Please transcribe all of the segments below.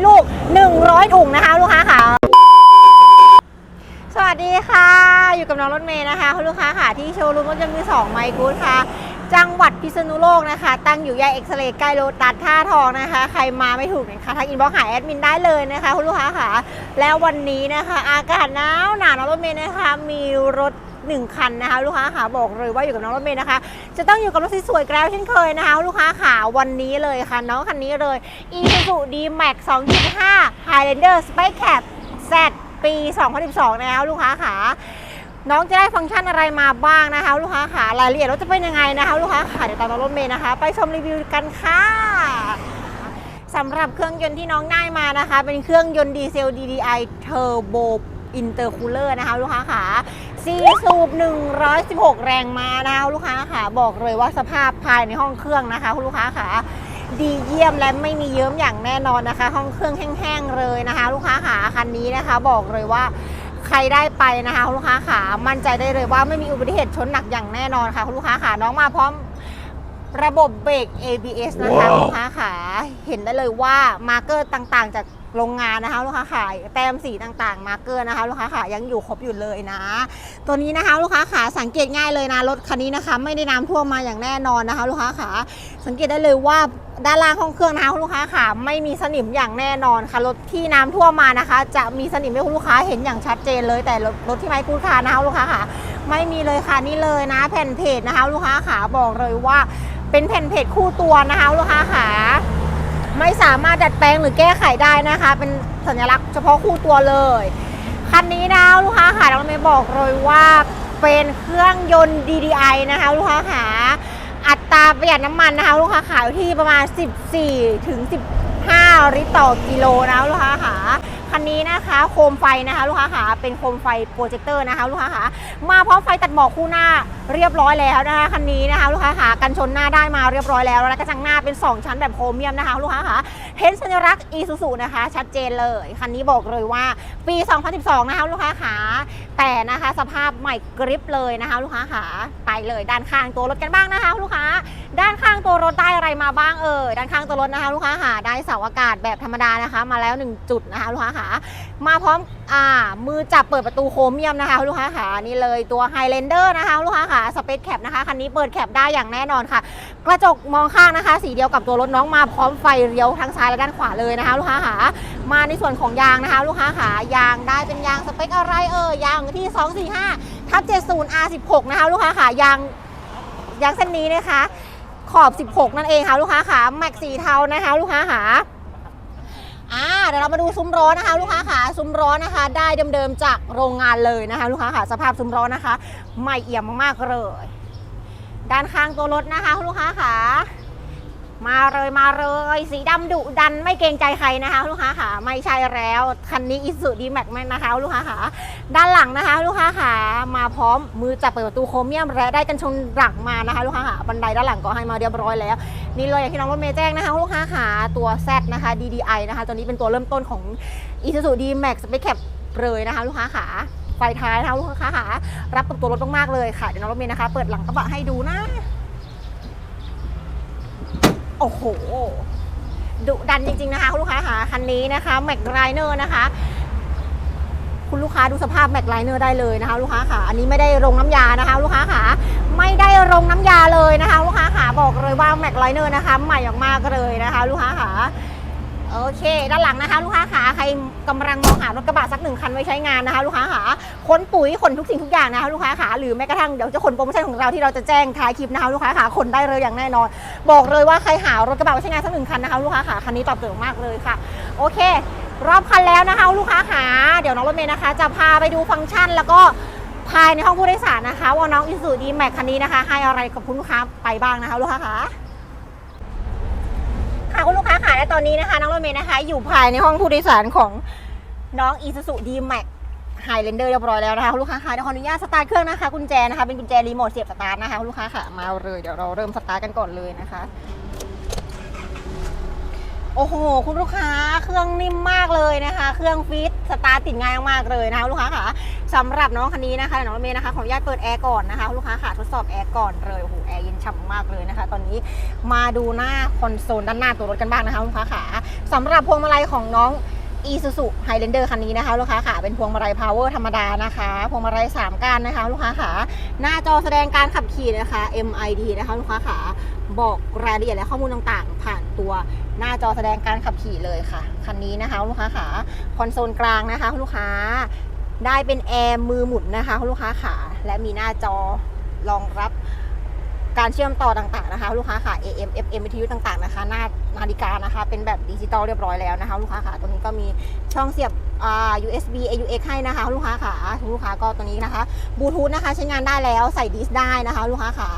500 ลูก 100 ถุงนะคะ ลูกค้าค่ะสวัสดีค่ะ อยู่กับน้องรถเมย์นะคะคุณลูกค้าค่ะที่โชว์รูมรถยนต์มือสองไมค์กูดค่ะ จังหวัดพิษณุโลกนะคะ ตั้งอยู่แยกเอ็กซเรย์ใกล้โลตัสท่าทองนะคะ ใครมาไม่ถูกนะคะทักอินบ็อกซ์หาแอดมินได้เลยนะคะคุณลูกค้าค่ะ แล้ววันนี้นะคะ อากาศหนาวหนาวน้องรถเมย์นะคะ มีรถ หนึ่งคันนะคะ ลูกค้าค่ะบอกเลยว่าอยู่กับน้องรถเมย์นะคะ จะต้องอยู่กับรถสวยๆแล้วเช่นเคยนะคะ ลูกค้าค่ะวันนี้เลยค่ะ น้องคันนี้เลย Isuzu D-Max 2.5 Highlander Space Cap Z ปี 2012 นะคะลูกค้าค่ะน้องจะได้ฟังก์ชันอะไรมาบ้างนะคะ ลูกค้าค่ะรายละเอียดรถจะเป็นยังไงนะคะ ลูกค้าค่ะเดี๋ยวตามน้องรถเมย์นะคะ ไปชมรีวิวกันค่ะสำหรับเครื่องยนต์ที่น้องได้มานะคะ เป็นเครื่องยนต์ดีเซล DDI Turbo Intercooler นะคะ ลูกค้าค่ะ ซีสูบ 116 แรงม้านะคะลูกค้าค่ะบอกเลยว่าสภาพภายในห้องเครื่องนะคะคุณลูกค้าค่ะดีเยี่ยมและไม่มีเยิ้มอย่างแน่นอนนะคะ ห้องเครื่องแห้งๆเลยนะคะ ลูกค้าขาคันนี้นะคะ บอกเลยว่าใครได้ไปนะคะคุณลูกค้าขามั่นใจได้เลยว่าไม่มีอุบัติเหตุชนหนักอย่างแน่นอนค่ะคุณลูกค้าขาน้องมาพร้อมระบบเบรก ABS นะคะว้าวลูกค้าขาเห็นได้เลยว่ามาร์เกอร์ต่างๆ จาก โรงงานนะคะลูกค้าขายแต้มสีต่างๆ มาเกอร์นะคะลูกค้าขายังอยู่ครบอยู่เลยนะ ตัวนี้นะคะลูกค้าขาสังเกตง่ายเลยนะรถคันนี้นะคะ ไม่ได้น้ำท่วมมาอย่างแน่นอนนะคะ ลูกค้าขาสังเกตได้เลยว่าด้านล่างห้องเครื่องนะคะคุณลูกค้าขาไม่มีสนิมอย่างแน่นอนค่ะรถที่น้ำท่วมมานะคะ จะมีสนิมให้คุณลูกค้าเห็นอย่างชัดเจนเลยแต่รถรถที่ไมค์คูดคาร์นะคะลูกค้าขาไม่มีเลยค่ะนี่เลยนะ แผ่นเพจนะคะ ลูกค้าขาบอกเลยว่าเป็นแผ่นเพจคู่ตัวนะคะ ลูกค้าขา ไม่สามารถดัดแปลงหรือแก้ไขได้นะคะ เป็นสัญลักษณ์เฉพาะคู่ตัวเลย คันนี้นะลูกค้าค่ะเราไม่บอกเลยว่าเป็นเครื่องยนต์ DDI นะคะลูกค้าขาอัตราประหยัดน้ำมันนะคะลูกค้าขาอยู่ที่ประมาณ 14ถึง15 ลิตรต่อกิโลนะลูกค้าขา คันนี้นะคะ โคมไฟนะคะ ลูกค้าขาเป็นโคมไฟโปรเจคเตอร์นะคะ ลูกค้าขามาพร้อมไฟตัดหมอกคู่หน้าเรียบร้อยแล้วนะคะคันนี้นะคะ ลูกค้าขากันชนหน้าได้มาเรียบร้อยแล้วแล้วกระจังหน้าเป็น 2 ชั้นแบบโครเมียมนะคะลูกค้าขาเห็นสัญลักษณ์อีซูซูนะคะ ชัดเจนเลยคันนี้บอกเลยว่าปี 2012 นะคะลูกค้าขาแต่นะคะสภาพใหม่กริปเลยนะคะ ลูกค้าขาไปเลยด้านข้างตัวรถกันบ้างนะคะ ลูกค้า ด้านข้างตัวรถได้อะไรมาบ้างเอ่ยด้านข้างตัวรถนะคะลูกค้าขาได้เสาอากาศแบบธรรมดานะคะ มาแล้ว 1 จุดนะคะลูกค้าขามาพร้อมอ่ามือจับเปิดประตูโครเมียมนะคะลูกค้าขานี่เลยตัว Highlander นะคะลูกค้าขาสเปซแคปนะคะคันนี้เปิดแคปได้อย่างแน่นอนค่ะ กระจกมองข้างนะคะ สีเดียวกับตัวรถน้องมาพร้อมไฟเลี้ยวทั้งซ้ายและด้านขวาเลยนะคะ ลูกค้าขามาในส่วนของยางนะคะ ลูกค้าขายางได้เป็นยางสเปคอะไรเอ่ยยางที่245ทับ70 R16 นะคะลูกค้าขายางยางเส้นนี้นะคะ ขอบ 16 นั่นเองค่ะลูกค้าขาแม็กสีเทานะคะลูกค้าขาอ่าเดี๋ยวเรามาดูซุ้มร้อนนะคะ ลูกค้าขาซุ้มร้อนนะคะ ได้เดิมๆจากโรงงานเลยนะคะ ลูกค้าขาสภาพซุ้มร้อนะคะ ใหม่เอี่ยมมากๆเลย ด้านข้างตัวรถนะคะ ลูกค้าขา มาเลยมาเลย สีดำดุดันไม่เกรงใจใครนะคะ ลูกค้าขาไม่ใช่แล้ว คันนี้อิสุดีแม็กแมนนะคะ ลูกค้าขาด้านหลังนะคะ ลูกค้าขามาพร้อมมือจับเปิดประตูโครเมียมและได้กันชนหลังมานะคะ ลูกค้าขาบันไดด้านหลังก็ให้มาเรียบร้อยแล้ว นี่เลยอย่างที่น้องรถเมย์แจ้งนะคะ ลูกค้าขาตัว Z นะคะ DDI นะคะ ตัวนี้เป็นตัวเริ่มต้นของ Isuzu D-Max Space Cap เลยนะคะ ลูกค้าขาไฟท้ายนะคะลูกค้าขารับกับตัวรถมากๆเลยค่ะเดี๋ยวน้องรถเมย์นะคะ เปิดหลังกระบะให้ดูนะ โอ้โหดุดันจริง ๆ นะคะคุณลูกค้าค่ะคันนี้นะคะแม็กไรเนอร์นะคะ คุณลูกค้าดูสภาพแม็กไรเนอร์ได้เลยนะคะ ลูกค้าค่ะอันนี้ไม่ได้ลงน้ำยานะคะ ลูกค้าค่ะไม่ได้ลงน้ำยาเลยนะคะ ลูกค้าค่ะบอกเลยว่าแม็กไรเนอร์นะคะ ใหม่มากๆเลยนะคะ ลูกค้าค่ะ โอเค ด้านหลังนะคะ ลูกค้าขาใครกำลังมองหารถกระบะสักหนึ่งคันไว้ใช้งานนะคะ ลูกค้าขาขนปุ๋ยขนทุกสิ่งทุกอย่างนะคะลูกค้าขาหรือแม้กระทั่งเดี๋ยวจะขนโปรโมชั่นของเราที่เราจะแจ้งท้ายคลิปนะคะลูกค้าขาขนได้เลยอย่างแน่นอน บอกเลยว่าใครหารถกระบะไว้ใช้งานสักหนึ่งคันนะคะลูกค้าขาคันนี้ตอบโจทย์มากเลยค่ะ โอเค รอบคันแล้วนะคะ ลูกค้าขาเดี๋ยวน้องรถเมย์นะคะ จะพาไปดูฟังก์ชันแล้วก็ภายในห้องผู้โดยสารนะคะ ว่าน้องอิสุดีแม็กคันนี้นะคะ ให้อะไรกับคุณลูกค้าไปบ้างนะคะ ลูกค้าขา ค่ะคุณลูกค้าขาและตอนนี้นะคะน้องรถเมย์นะคะ อยู่ภายในห้องผู้โดยสารของน้องอีซูซูดีแม็กไฮเลนเดอร์เรียบร้อยแล้วนะคะคุณลูกค้าค่ะเดี๋ยวขออนุญาตสตาร์ทเครื่องนะคะกุญแจนะคะเป็นกุญแจรีโมทเสียบสตาร์ทนะคะคุณลูกค้าค่ะมาเลยเดี๋ยวเราเริ่มสตาร์ทกันก่อนเลยนะคะ โอ้โห คุณลูกค้าเครื่องนิ่มมากเลยนะคะ เครื่องฟี สตาร์ติดง่ายมากๆเลยนะคะลูกค้าค่ะสำหรับน้องคันนี้นะคะน้องรถเมย์นะคะขออนุญาตเปิดแอร์ก่อนนะคะลูกค้าค่ะทดสอบแอร์ก่อนเลยโอ้โหแอร์เย็นฉ่ำมากเลยนะคะ ตอนนี้มาดูหน้าคอนโซลด้านหน้าตัวรถกันบ้างนะคะลูกค้าค่ะสำหรับพวงมาลัยของน้อง Isuzu Highlander คันนี้นะคะลูกค้าค่ะเป็นพวงมาลัย power ธรรมดานะคะพวงมาลัย3ก้านนะคะลูกค้าค่ะหน้าจอแสดงการขับขี่นะคะ MID นะคะลูกค้าค่ะบอกรายละเอียดและข้อมูลต่างๆ ผ่านตัว หน้าจอแสดงการขับขี่เลยค่ะ คันนี้นะคะลูกค้าค่ะคอนโซลกลางนะคะลูกค้าได้เป็นแอร์มือหมุนนะคะลูกค้าค่ะและมีหน้าจอรองรับการเชื่อมต่อต่างๆนะคะ ลูกค้าค่ะ AM FM วิทยุต่างๆนะคะหน้านาฬิกานะคะ เป็นแบบดิจิตอลเรียบร้อยแล้วนะคะ ลูกค้าค่ะตรงนี้ก็มีช่องเสียบ USB AUX ให้นะคะ ลูกค้าค่ะลูกค้าก็ตัวนี้นะคะบลูทูธนะคะใช้งานได้แล้วใส่ดิสได้นะคะ ลูกค้าค่ะ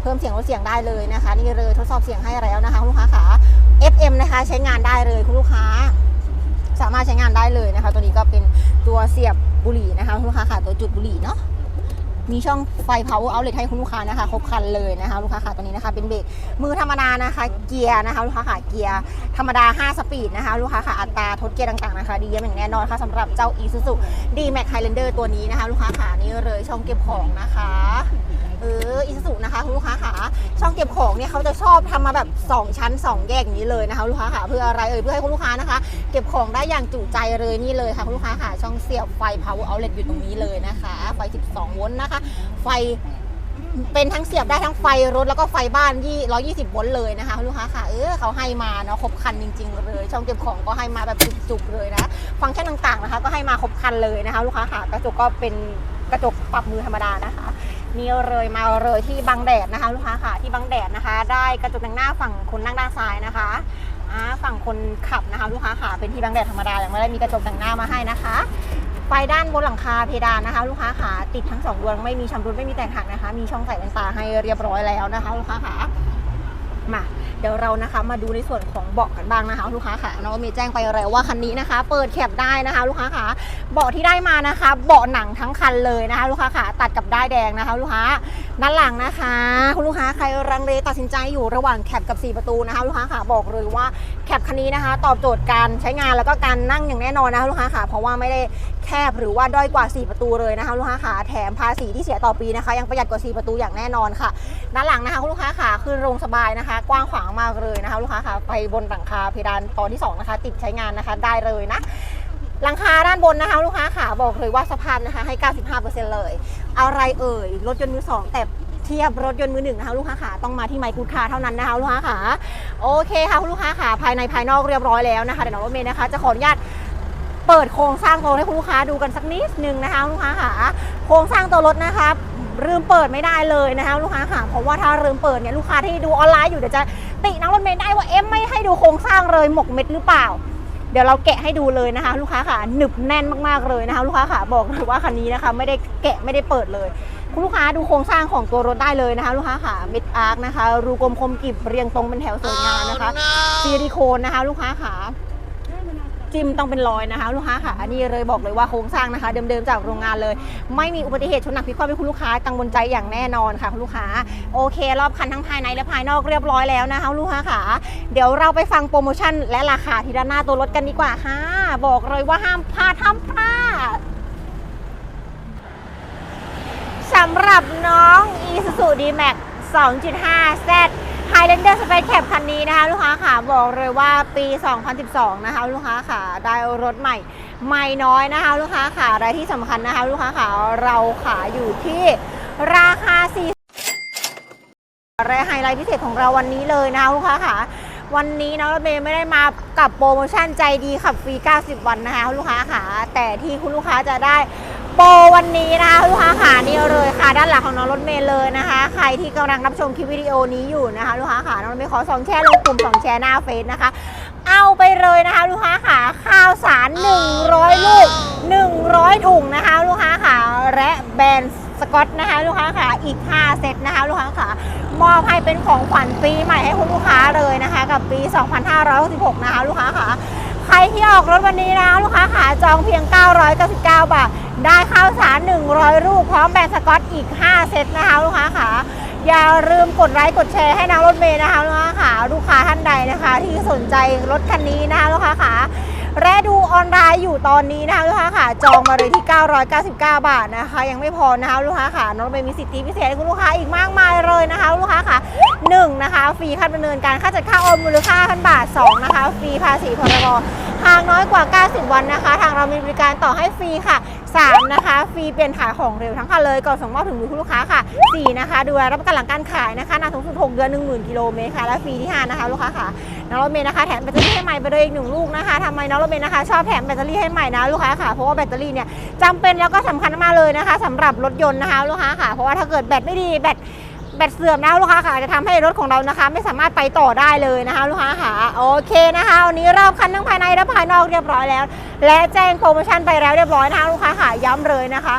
เพิ่มเสียงลดเสียงได้เลยนะคะ นี่เลยทดสอบเสียงให้แล้วนะคะ ลูกค้าค่ะ M นะคะใช้งานได้เลยคุณลูกค้า สามารถใช้งานได้เลยนะคะ ตัวนี้ก็เป็นตัวเสียบบุหรี่นะคะคุณลูกค้าค่ะตัวจุดบุหรี่เนาะมีช่องไฟ power outlet ให้คุณลูกค้านะคะครบคันเลยนะคะลูกค้าค่ะตัวนี้นะคะ เป็นเบรกมือธรรมดานะคะ เกียร์นะคะลูกค้าค่ะเกียร์ธรรมดา 5 สปีดนะคะลูกค้าค่ะอัตราทดเกียร์ต่างๆนะคะ ดีเยี่ยมอย่างแน่นอนค่ะสำหรับเจ้า Isuzu D-Max Highlander ตัวนี้นะคะ ลูกค้าค่ะนี่เลยช่องเก็บของนะคะเออ Isuzu นะ คุณลูกค้าค่ะช่องเก็บของเนี่ยเขาจะชอบทำมาแบบ 2 ชั้น 2 แยกอย่างนี้เลยนะคะลูกค้าค่ะเพื่ออะไรเอ่ยเพื่อให้คุณลูกค้านะคะ เก็บของได้อย่างจุใจเลยนี่เลยค่ะคุณลูกค้าค่ะช่องเสียบไฟ power outlet อยู่ตรงนี้เลยนะคะ ไฟ 12 โวลต์นะคะ ไฟเป็นทั้งเสียบได้ทั้งไฟรถแล้วก็ไฟบ้านยี่120โวลต์เลยนะคะคุณลูกค้าค่ะเออเขาให้มาเนาะครบคันจริง ๆ เลย ช่องเก็บของก็ให้มาแบบจุกๆเลยนะ ฟังก์ชันต่างๆนะคะ ก็ให้มาครบคันเลยนะคะ ลูกค้าค่ะกระจกก็เป็นกระจกปรับมือธรรมดานะคะ นี่เลยมาเลยที่บังแดดนะคะลูกค้าค่ะที่บังแดดนะคะ ได้กระจกแต่งหน้าฝั่งคนนั่งด้านซ้ายนะคะฝั่งคนขับนะคะลูกค้าค่ะเป็นที่บังแดดธรรมดายังไม่ได้มีกระจกแต่งหน้ามาให้นะคะ ไฟด้านบนหลังคาเพดานนะคะ ลูกค้าขาติดทั้งสองดวงไม่มีชำรุดไม่มีแตกหักนะคะ มีช่องใส่แว่นตาให้เรียบร้อยแล้วนะคะ ลูกค้าขา มาเดี๋ยวเรานะคะมาดูในส่วนของเบาะกันบ้างนะคะ ลูกค้าค่ะน้องมีแจ้งไปแล้วว่าคันนี้นะคะ เปิดแคปได้นะคะ ลูกค้าขาเบาะที่ได้มานะคะ เบาะหนังทั้งคันเลยนะคะ ลูกค้าค่ะตัดกับด้ายแดงนะคะ ลูกค้า ด้านหลังนะคะ คุณลูกค้าใครรังเลตัดสินใจอยู่ระหว่างแคปกับ 4 ประตูนะคะลูกค้าขาบอกเลยว่าแคปคันนี้นะคะ ตอบโจทย์การใช้งานแล้วก็การนั่งอย่างแน่นอนนะคะลูกค้าขาเพราะว่าไม่ได้แคบหรือว่าด้อยกว่า 4 ประตูเลยนะคะลูกค้าขาแถมภาษีที่เสียต่อปีนะคะ ยังประหยัดกว่า 4 ประตูอย่างแน่นอนค่ะ ด้านหลังนะคะคุณลูกค้าขาขึ้นโรงสบายนะคะ กว้างขวางมากเลยนะคะ ลูกค้าขาไปบนหลังคาเพดานตอนที่ 2 นะคะ ติดใช้งานนะคะได้เลยนะหลังคาด้านบนนะคะ ลูกค้าขาบอกเลยว่าสภาพนะคะให้ 95%เลย อะไรเอ่ยรถยนต์มือสองแต่เทียบรถยนต์มือหนึ่งนะคะลูกค้าขาต้องมาที่ไมค์กูดคาร์เท่านั้นนะคะลูกค้าขาโอเคค่ะคุณลูกค้าขาภายในภายนอกเรียบร้อยแล้วนะคะเดี๋ยวน้องรถเมย์นะคะ จะขออนุญาตเปิดโครงสร้างตัวรถให้คุณลูกค้าดูกันสักนิดนึงนะคะลูกค้าค่ะโครงสร้างตัวรถนะคะลืมเปิดไม่ได้เลยนะคะลูกค้าค่ะเพราะว่าถ้าลืมเปิดเนี่ยลูกค้าที่ดูออนไลน์อยู่เดี๋ยวจะติน้องรถเมย์ได้ว่าเอ็มไม่ให้ดูโครงสร้างเลยหมกเม็ดหรือเปล่า ดี๋ยวเราแกะให้ดูเลยนะคะ ลูกค้าค่ะหนึบแน่นมากๆเลยนะคะ ลูกค้าค่ะบอกเลยว่าคันนี้นะคะ ไม่ได้แกะไม่ได้เปิดเลยคุณลูกค้าดูโครงสร้างของตัวรถได้เลยนะคะ ลูกค้าค่ะเม็ดอาร์คนะคะ รูกลมคมกริบเรียงตรงเป็นแถวสวยงามนะคะซิลิโคนนะคะ ลูกค้าค่ะ จิ้มต้องเป็นรอยนะคะ ลูกค้าค่ะอันนี้เลยบอกเลยว่าโครงสร้างนะคะ เดิมๆจากโรงงานเลย ไม่มีอุบัติเหตุชนหนักพิคว่ำให้คุณลูกค้ากังวลใจอย่างแน่นอนค่ะคุณลูกค้าโอเค รอบคันทั้งภายในและภายนอกเรียบร้อยแล้วนะคะลูกค้าค่ะเดี๋ยวเราไปฟังโปรโมชั่น และราคาที่ด้านหน้าตัวรถกันดีกว่าค่ะ บอกเลยว่าห้ามพลาดห้ามพลาดสำหรับน้อง Isuzu D-Max 2.5 Z Highlander Space Cab คันนี้นะคะ ลูกค้าค่ะบอกเลยว่าปี 2012 นะคะ ลูกค้าค่ะได้รถใหม่ใหม่น้อยนะคะ ลูกค้าค่ะและที่สำคัญนะคะ ลูกค้าค่ะเราขายอยู่ที่ราคา4และไฮไลท์พิเศษของเราวันนี้เลยนะคะ ลูกค้าค่ะวันนี้น้องรถเมย์ไม่ได้มากับโปรโมชั่นใจดีขับฟรี 90 วันนะคะ ลูกค้าค่ะแต่ที่คุณลูกค้าจะได้ โปรวันนี้นะคะลูกค้าค่ะนี่เลยค่ะ ด้านหลังของน้องรถเมย์เลยนะคะ ใครที่กำลังรับชมคลิปวิดีโอนี้อยู่นะคะ ลูกค้าค่ะน้องรถเมย์ขอสองแชร์ลงกลุ่มสองแชร์หน้าเฟซนะคะ เอาไปเลยนะคะ ลูกค้าค่ะข้าวสาร 100 ลูก 100 ถุงนะคะ ลูกค้าค่ะและแบรนด์สกอตนะคะ ลูกค้าค่ะอีก 5 เซตนะคะ ลูกค้าค่ะมอบให้เป็นของขวัญปีใหม่ให้คุณลูกค้าเลยนะคะ กับปี 2566 นะคะ ลูกค้าค่ะใครที่ออกรถวันนี้นะลูกค้าขาจองเพียง 999 บาท ได้ข้าวสาร 100 ลูกพร้อมแบรนด์สกอตอีก 5 เซตนะคะลูกค้าขาอย่าลืมกดไลค์กดแชร์ให้นางรถเมย์นะคะลูกค้าขาลูกค้าท่านใดนะคะ ที่สนใจรถคันนี้นะคะลูกค้าขาและดูออนไลน์อยู่ตอนนี้นะคะลูกค้าค่ะจองมาเลยที่ 999 บาทนะคะ ยังไม่พอนะคะลูกค้าค่ะน้องเบมีสิทธิพิเศษให้คุณลูกค้าอีกมากมายเลยนะคะลูกค้าค่ะหนึ่งนะคะฟรีค่าดำเนินการค่าจัดค่าโอนมูลค่าพันบาทสองนะคะฟรีภาษีพรบหากน้อยกว่า 90 วันนะคะ ทางเรามีบริการต่อให้ฟรีค่ะ 3 นะคะ ฟรีเปลี่ยนถ่ายของเร็วทั้งคันเลยก่อนส่งมอบถึงมือผู้ลูกค้าค่ะ 4 นะคะ ดูแลรับประกันหลังการขายนะคะนานสูงสุด6เดือน 10,000 กิโลเมตรค่ะ และฟรีที่ 5 นะคะ ลูกค้าค่ะ น้องรถเมย์นะคะ แถมแบตเตอรี่ให้ใหม่ไปเลยอีกหนึ่งลูกนะคะทำไมน้องรถเมย์นะคะ ชอบแถมแบตเตอรี่ให้ใหม่นะลูกค้าค่ะ เพราะว่าแบตเตอรี่เนี่ยจำเป็นแล้วก็สำคัญมากเลยนะคะสำหรับรถยนต์นะคะลูกค้าค่ะ เพราะว่าถ้าเกิดแบตไม่ดีแบต แบตเสื่อมนะลูกค้าค่ะจะทำให้รถของเรานะคะ ไม่สามารถไปต่อได้เลยนะคะ ลูกค้าค่ะโอเคนะคะวันนี้รอบคันทั้งภายในและภายนอกเรียบร้อยแล้ว และแจ้งโปรโมชั่นไปแล้วเรียบร้อยนะคะลูกค้าค่ะย้ำเลยนะคะ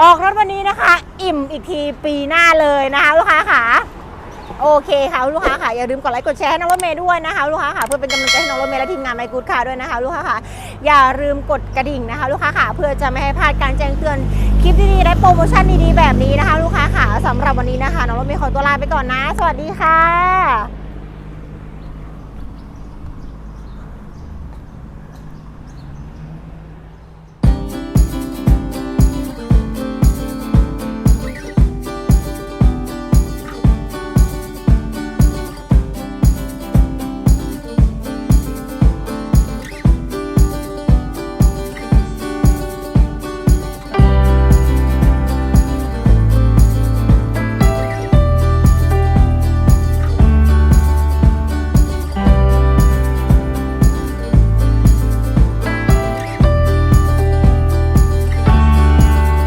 ออกรถวันนี้นะคะ อิ่มอีกทีปีหน้าเลยนะคะลูกค้าค่ะโอเคค่ะลูกค้าค่ะอย่าลืมกดไลค์กดแชร์ให้น้องรถเมย์ด้วยนะคะลูกค้าค่ะเพื่อเป็นกำลังใจให้น้องรถเมย์และทีมงานไมกูดค่ะด้วยนะคะลูกค้าค่ะอย่าลืมกดกระดิ่งนะคะ ลูกค้าค่ะเพื่อจะไม่ให้พลาดการแจ้งเตือนคลิปดีๆและโปรโมชั่นดีๆแบบนี้นะคะลูกค้า สำหรับวันนี้นะคะน้องรถเมย์ขอตัวลาไปก่อนนะ สวัสดีค่ะ